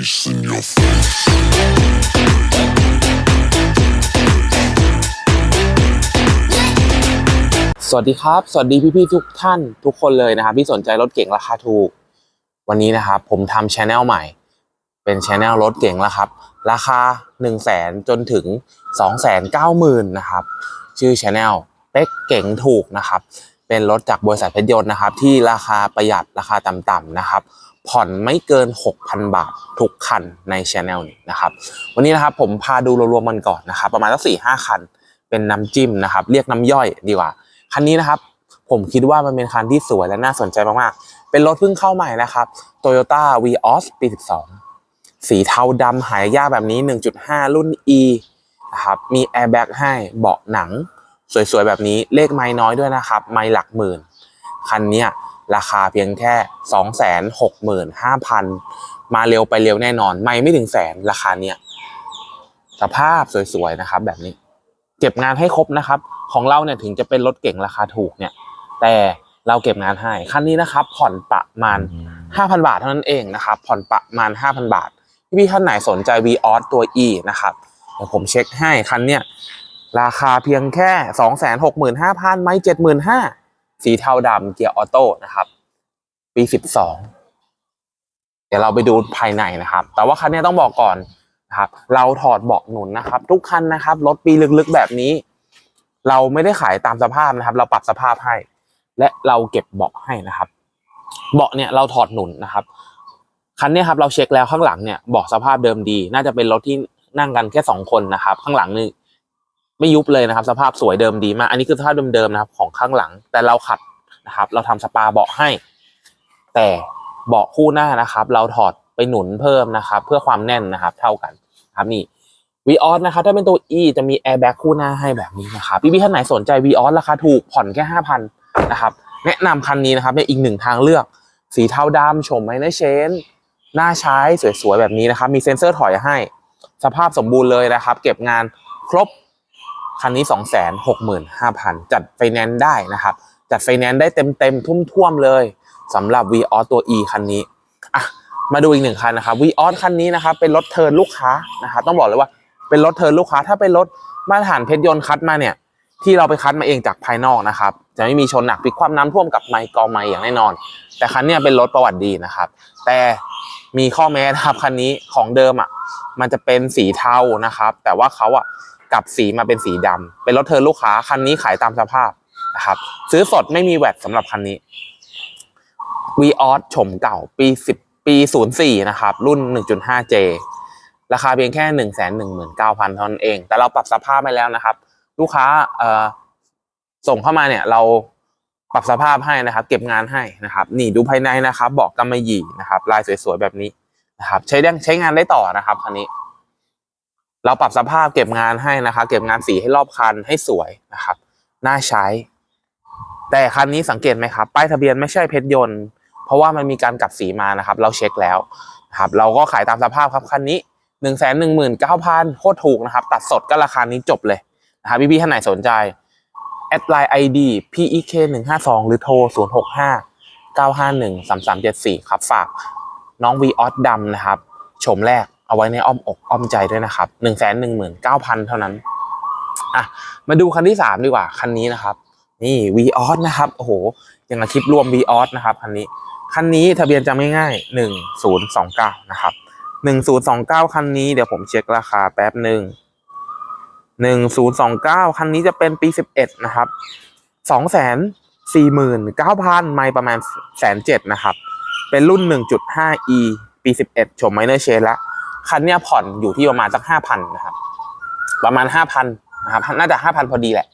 face in your face. สวัสดีครับ สวัสดีพี่ๆทุกท่านทุกคนเลยนะครับที่สนใจรถเก๋งราคาถูก วันนี้นะครับผมทำช anel ใหม่ เป็นช anel รถเก๋งแล้วครับ ราคา 1 0 0 0 0แสนจนถึง 2 9 0 0 0 0นะครับ ชื่อช anel เป็กเก๋งถูกนะครับ เป็นรถจากบริษัทเพชรยนต์นะครับ ที่ราคาประหยัดราคาต่ำๆนะครับ ผ่อนไม่เกิน 6,000 บาท ทุกคันในช anel นี้นะครับ วันนี้นะครับผมพาดูรวมๆมันก่อนนะครับ ประมาณสักสี่ห้าคัน เป็นน้ำจิ้มนะครับ เรียกน้ำย่อยดีกว่า คันนี้นะครับ ผมคิดว่ามันเป็นคันที่สวยและน่าสนใจมากๆ เป็นรถเพิ่งเข้าใหม่นะครับ Toyota Vios ปี 12 สีเทาดำหายยากแบบนี้ 1.5 รุ่น E นะครับ มีแอร์แบ็กให้เบาะหนัง สวยๆ แบบนี้เลขไม้น้อยด้วยนะครับ ไม้หลักหมื่น คันนี้ ราคาเพียงแค่ 265,000 มาเร็วไปเร็วแน่นอน ไม่ไม่ถึงแสนราคาเนี้ยสภาพสวยๆนะครับแบบนี้ เก็บงานให้ครบนะครับ ของเราเนี่ยถึงจะเป็นรถเก่งราคาถูกเนี่ย แต่เราเก็บงานให้คันนี้นะครับ ผ่อนประมาณ 5,000 บาทเท่านั้นเองนะครับ ผ่อนประมาณ 5,000 บาทพี่ๆท่านไหนสนใจ v ีออสตัว E นะครับเดี๋ยวผมเช็คให้คันเนี่ยราคาเพียงแค่ 265,000 ไม่ 75,000 สีเทาดำเกียร์ออโต้นะครับ ปี12เดี๋ยวเราไปดูภายในนะครับ แต่ว่าคันนี้ต้องบอกก่อนนะครับ เราถอดเบาะหนุนนะครับ ทุกคันนะครับรถปีลึกๆแบบนี้ เราไม่ได้ขายตามสภาพนะครับ เราปรับสภาพให้ และเราเก็บเบาะให้นะครับ เบาะเนี่ยเราถอดหนุนนะครับคันนี้ครับเราเช็คแล้วข้างหลังเนี่ยเบาะสภาพเดิมดี น่าจะเป็นรถที่นั่งกันแค่สองคนนะครับ ข้างหลังนี่ ไม่ยุบเลยนะครับ สภาพสวยเดิมดีมาก อันนี้คือสภาพเดิมๆนะครับของข้างหลัง แต่เราขัดนะครับ เราทำสปาเบาะให้ แต่เบาะคู่หน้านะครับ เราถอดไปหนุนเพิ่มนะครับ เพื่อความแน่นนะครับ เท่ากันครับนี่วีออสนะครับถ้าเป็นตัว E จะมีแอร์แบ็กคู่หน้าให้แบบนี้นะครับพี่ๆท่านไหนสนใจวีออสราคาถูกผ่อนแค่ห้าพันนะครับแนะนำคันนี้นะครับเป็นอีกหนึ่งทางเลือก สีเทาดำชมไมเนอร์เชนหน้าใช้สวยๆแบบนี้นะครับ มีเซ็นเซอร์ถอยให้ สภาพสมบูรณ์เลยนะครับ เก็บงานครบ คันนี้ 2 6 5 0 0 0 จัดไฟแนนซ์ได้นะครับ จัดไฟแนนซ์ได้เต็มๆทุ่มๆเลยสำหรับ v ีออสตัว E คันนี้อะมาดูอีกหนึ่งคันนะครับ v ีออสคันนี้นะครับเป็นรถเทิร์นลูกค้านะครับต้องบอกเลยว่าเป็นรถเทิร์นลูกค้าถ้าเป็นรถมาตรฐานเพชรยนต์คัดมาเนี่ยที่เราไปคัดมาเองจากภายนอกนะครับ จะไม่มีชนหนักพลิกความน้ำท่วมกับไมกอไมอย่างแน่นอน แต่คันนี้เป็นรถประวัติดีนะครับ แต่มีข้อแม้นะครับคันนี้ของเดิมอะมันจะเป็นสีเทานะครับ แต่ว่าเขาอะ กลับสีมาเป็นสีดำเป็นรถเทิร์ลูกค้าคันนี้ขายตามสภาพนะครับ ซื้อสดไม่มีแวดสำหรับคันนี้ v ีออสชมเก่าปี10ปี04นย์สี่นะครับ รุ่น 1.5J ราคาเพียงแค่หนึ่งแสนหนึ่งหมื่นเก้าพันเท่านั้นเอง แต่เราปรับสภาพไปแล้วนะครับ ลูกค้าเอ่อส่งเข้ามาเนี่ยเราปรับสภาพให้นะครับ เก็บงานให้นะครับ นี่ดูภายในนะครับบาะกำมะหยี่นะครับ ลายสวยๆแบบนี้นะครับ ใช้ได้ใช้งานได้ต่อนะครับคันนี้ เราปรับสภาพเก็บงานให้นะครับเก็บงานสีให้รอบคันให้สวยนะครับ น่าใช้ แต่คันนี้สังเกตไหมครับ ป้ายทะเบียนไม่ใช่เพชรยนต์ เพราะว่ามันมีการกลับสีมานะครับ เราเช็คแล้วครับเราก็ขายตามสภาพครับคันนี้หนึ่งแสนหนึ่งหมื่นเก้าพันโคตรถูกนะครับ ตัดสดก็ราคานี้จบเลยนะครับพี่พี่ๆท่านไหนสนใจแอดไลน์ ID PEK หนึ่งห้าสองหรือโทรศูนย์หกห้าเก้าห้าหนึ่งสามสามเจ็ดสี่ครับฝากน้อง V ออสดำนะครับ ชมแรก เอาไว้ในอ้อมอกอ้อมใจด้วยนะครับหนึ่งแสนหนึ่งหมื่นเก้าพันเท่านั้นอะมาดูคันที่สามดีกว่าคันนี้นะครับ นี่ V ออสนะครับโอ้โหยังกับคลิปรวม V ออสนะครับคันนี้คันนี้ทะเบียนจำง่ายๆหนึ่งศูนย์สองเก้านะครับหนึ่งศูนย์สองเก้าคันนี้เดี๋ยวผมเช็คราคาแป๊บหนึ่งหนึ่งศูนย์สองเก้าคันนี้จะเป็นปีสิบเอ็ดนะครับสองแสนสี่หมื่นเก้าพันไม่ประมาณแสนเจ็ดนะครับ เป็นรุ่นหนึ่งจุดห้า e ปีสิบเอ็ดชมไมเนอร์เชนละ คันเนี้ยผ่อนอยู่ที่ประมาณสักห้าพันนะครับ ประมาณห้าพันนะครับน่าจะห้าพันพอดีแหละ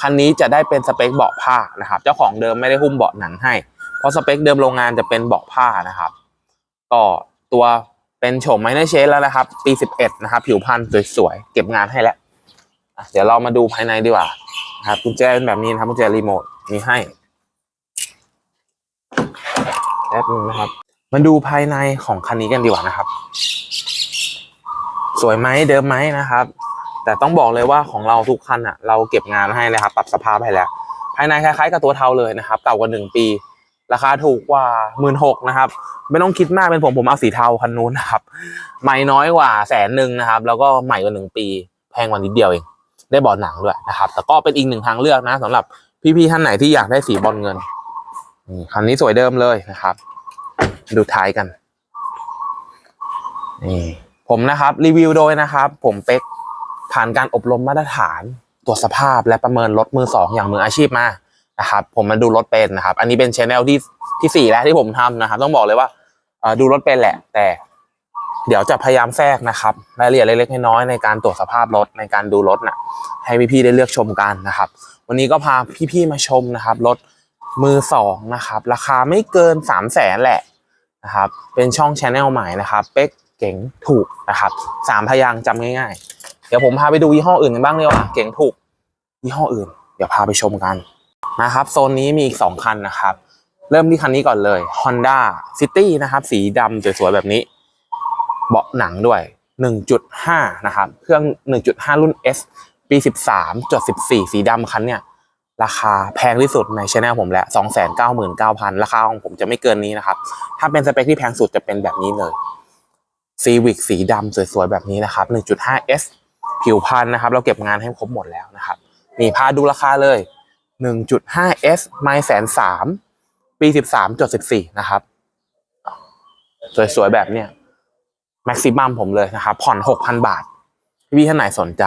คันนี้จะได้เป็นสเปคเบาะผ้านะครับ เจ้าของเดิมไม่ได้หุ้มเบาะหนังให้ เพราะสเปคเดิมโรงงานจะเป็นเบาะผ้านะครับ ก็ตัวเป็นโฉมไมเนอร์เชนแล้วนะครับ ปี11นะครับ ผิวพรรณสวยๆ เก็บงานให้แล้ว เดี๋ยวเรามาดูภายในดีกว่าครับกุญแจเป็นแบบนี้นะครับกุญแจรีโมทมีให้แป๊บนึงนะครับ มาดูภายในของคันนี้กันดีกว่านะครับ สวยไหมเดิมไหมนะครับ แต่ต้องบอกเลยว่าของเราทุกคันอะเราเก็บงานให้นะครับปรับสภาพให้แล้ว ภายในคล้ายๆกับตัวเทาเลยนะครับเก่ากว่าหนึ่งปี ราคาถูกกว่าหมื่นหกนะครับ ไม่ต้องคิดมากเป็นผมผมเอาสีเทาคันนู้นนะครับใหม่น้อยกว่าแสนหนึ่งนะครับ แล้วก็ใหม่กว่าหนึ่งปี แพงกว่านิดเดียวเองได้บอลหนังด้วยนะครับ แต่ก็เป็นอีกหนึ่งทางเลือกนะสำหรับพี่ๆท่านไหนที่อยากได้สีบอลเงินนี่คันนี้สวยเดิมเลยนะครับ ดูท้ายกันนี่ ผมนะครับรีวิวโดยนะครับ ผมเป็กผ่านการอบรมมาตรฐาน ตรวจสภาพและประเมินรถมือสองอย่างมืออาชีพมานะครับผมมาดูรถเป็นนะครับ อันนี้เป็นชแนลที่ที่สี่แล้วที่ผมทำนะครับ ต้องบอกเลยว่าดูรถเป็นแหละ แต่ เดี๋ยวจะพยายามแทรกนะครับรายละเอียดเล็กๆน้อยๆในการตรวจสภาพรถในการดูรถน่ะ ให้พี่ๆได้เลือกชมกันนะครับ วันนี้ก็พาพี่ๆมาชมนะครับรถมือสองนะครับ ราคาไม่เกิน3 0 0แสนแหละนะครับ เป็นช่องชแนลใหม่นะครับเป๊ก เก๋งถูกนะครับสามพยางค์จำง่ายๆ เดี๋ยวผมพาไปดูยี่ห้ออื่นกันบ้างดีกว่าเก๋งถูกยี่ห้ออื่น เดี๋ยวพาไปชมกันนะครับโซนนี้มีอีก2คันนะครับ เริ่มที่คันนี้ก่อนเลย Honda City นะครับ สีดำสวยๆแบบนี้ เบาะหนังด้วย 1.5 นะครับ เครื่อง 1.5 รุ่น S ปี 13จด14 สีดำคันเนี่ยราคาแพงที่สุดในช anel ผมแล้ว 299,000 ราคาของผมจะไม่เกินนี้นะครับ ถ้าเป็นสเปคที่แพงสุดจะเป็นแบบนี้เลย Civic สีดำสวยๆ แบบนี้นะครับ 1.5S ผิวพันธุ์นะครับ เราเก็บงานให้ครบหมดแล้วนะครับ นี่พาดูราคาเลย 1.5S ไม่แสนสามปี 13จด14 นะครับ สวยๆ แบบเนี้ยแม็กซิมัมผมเลยนะครับ ผ่อน 6,000 บาท พี่ท่านไหนสนใจ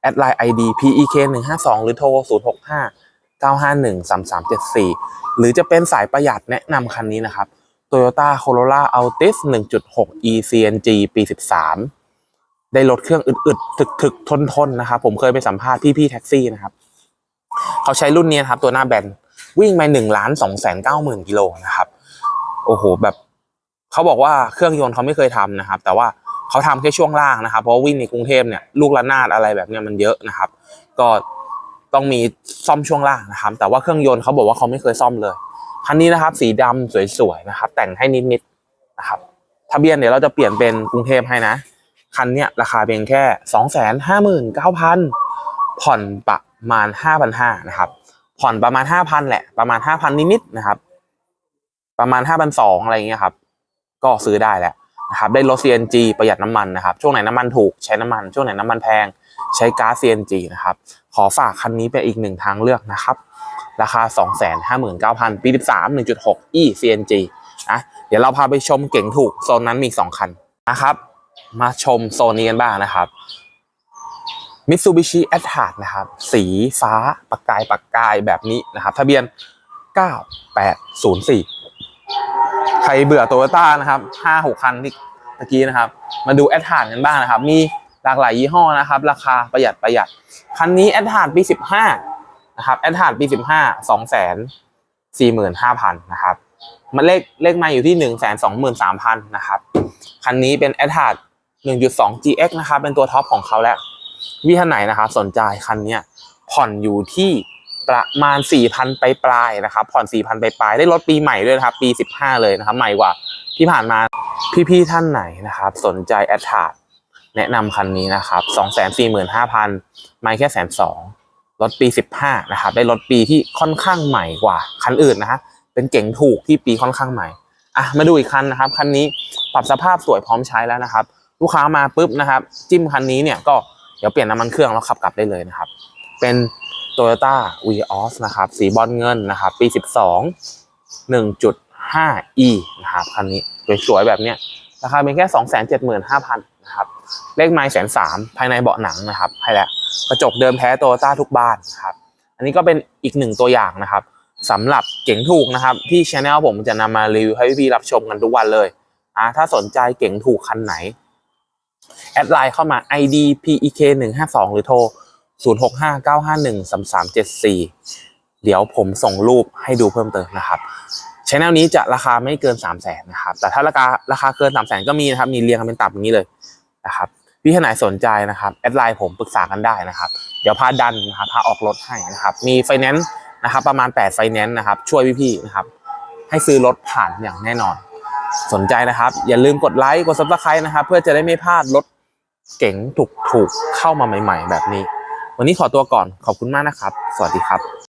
แอดไลน์ ID PEK 1 5 2หรือโทร 0 6 5 9 5 1 3 3 7 4 หรือจะเป็นสายประหยัดแนะนำคันนี้นะครับ Toyota Corolla Altis 1.6 e CNG ปี 13 ได้รถเครื่องอึดๆถึกๆ ทนๆนะครับ ผมเคยไปสัมภาษณ์พี่ๆแท็กซี่นะครับ เขาใช้รุ่นนี้นครับ ตัวหน้าแบนวิ่งไป1ล้าน2แสน9หมื่นกิโลนะครับ โอ้โห แบบเขาบอกว่าเครื่องยนต์เขาไม่เคยทำนะครับ แต่ว่าเขาทำแค่ช่วงล่างนะครับ เพราะวิ่งในกรุงเทพเนี่ยลูกระนาดอะไรแบบเนี้ยมันเยอะนะครับ ก็ต้องมีซ่อมช่วงล่างนะครับ แต่ว่าเครื่องยนต์เขาบอกว่าเขาไม่เคยซ่อมเลย คันนี้นะครับ สีดำสวยๆนะครับ แต่งให้นิดๆนะครับ ทะเบียนเดี๋ยวเราจะเปลี่ยนเป็นกรุงเทพให้นะ คันเนี้ยราคาเพียงแค่สองแสนห้าหมื่นเก้าพันผ่อนประมาณห้าพันห้านะครับ ผ่อนประมาณห้าพันแหละ ประมาณห้าพันนิดๆนะครับ ประมาณห้าพันสองอะไรเงี้ยครับ ก็ซื้อได้แหล้วนะครับ ได้รถ CNG ประหยัดน้ำมันนะครับ ช่วงไหนน้ำมันถูกใช้น้ำมัน ช่วงไหนน้ำมันแพงใช้ก๊าซ CNG นะครับ ขอฝากคันนี้เป็นอีกหนึ่งทางเลือกนะครับ ราคา 259,000 ปี 13 1.6 e CNG นะเดี๋ยวเราพาไปชมเก่งถูกโซนนั้นมี 2 คันนะครับ มาชมโซนนี้กันบ้างนะครับ Mitsubishi a t r a นะครับ สีฟ้าประกายประกายแบบนี้นะครับ ทะเบียน 9804 ใครเบื่อโตโยต้านะครับห้าหกคันที่ตะกี้นะครับ มาดูแอดทานกันบ้างนะครับ มีหลากหลายยี่ห้อนะครับ ราคาประหยัดประหยัด คันนี้แอดทานปีสิบห้า นะครับแอดทานปีสิบห้าสองแสนสี่หมื่นห้าพันนะครับมันเลขเลขมาอยู่ที่หนึ่งแสนสองหมื่นสามพันนะครับคันนี้เป็นแอดทานหนึ่งจุดสอง GX นะครับเป็นตัวท็อปของเขาแล้วพี่ท่านไหนนะครับสนใจคันนี้ผ่อนอยู่ที่ประมาณ 4,000 ไปปลายนะครับ ผ่อน 4,000 ไปปลาย ได้รถปีใหม่ด้วยนะครับ ปี 15 เลยนะครับ ใหม่กว่าที่ผ่านมาพี่ๆท่านไหนนะครับ สนใจแอดทาร์แนะนำคันนี้นะครับ 245,000 ไม่แค่แสนสอง รถปี 15 นะครับ ได้รถปีที่ค่อนข้างใหม่กว่าคันอื่นนะฮะ เป็นเก๋งถูกที่ปีค่อนข้างใหม่ อะ มาดูอีกคันนะครับ คันนี้ปรับสภาพสวยพร้อมใช้แล้วนะครับ ลูกค้ามาปุ๊บนะครับ จิ้มคันนี้เนี่ยก็เดี๋ยวเปลี่ยนน้ำมันเครื่องแล้วขับกลับได้เลยนะครับ เป็น Toyota Vios นะครับ สีบอลเงินนะครับ ปี 12 1.5e นะครับ คันนี้สวยๆแบบเนี้ยราคาเป็นแค่ 275,000นะครับ เลขไม้แสนสามภายในเบาะหนังนะครับให้แล้วกระจกเดิมแท้โตโยต้าทุกบ้านนะครับ อันนี้ก็เป็นอีกหนึ่งตัวอย่างนะครับสำหรับเก๋งถูกนะครับ ที่ช anel ผมจะนำมารีวิวให้พี่รับชมกันทุกวันเลยอ่าถ้าสนใจเก๋งถูกคันไหน แอดไลน์เข้ามา ID PEK 1 5 2หรือโทร 0659513374 เดี๋ยวผมส่งรูปให้ดูเพิ่มเติมนะครับช anel นี้จะราคาไม่เกิน 3 0 0แสนนะครับ แต่ถ้าราคาราคาเกิน 3 0 0แสนก็มีนะครับ มีเรียงกันเป็นตับอย่างนี้เลย นะครับพี่ท่านไหนสนใจนะครับแอดไลน์ผมปรึกษากันได้นะครับ เดี๋ยวพาดันนะครับพาออกรถให้นะครับ มีไฟแนนซ์นะครับ ประมาณ8ไฟแนนซ์นะครับ ช่วยพี่ๆนะครับ ให้ซื้อรถผ่านอย่างแน่นอน สนใจนะครับ อย่าลืมกดไลค์กด subscribe นะครับ เพื่อจะได้ไม่พลาดรถเก๋งถูกๆเข้ามาใหม่ ๆ แบบนี้ วันนี้ขอตัวก่อนขอบคุณมากนะครับ สวัสดีครับ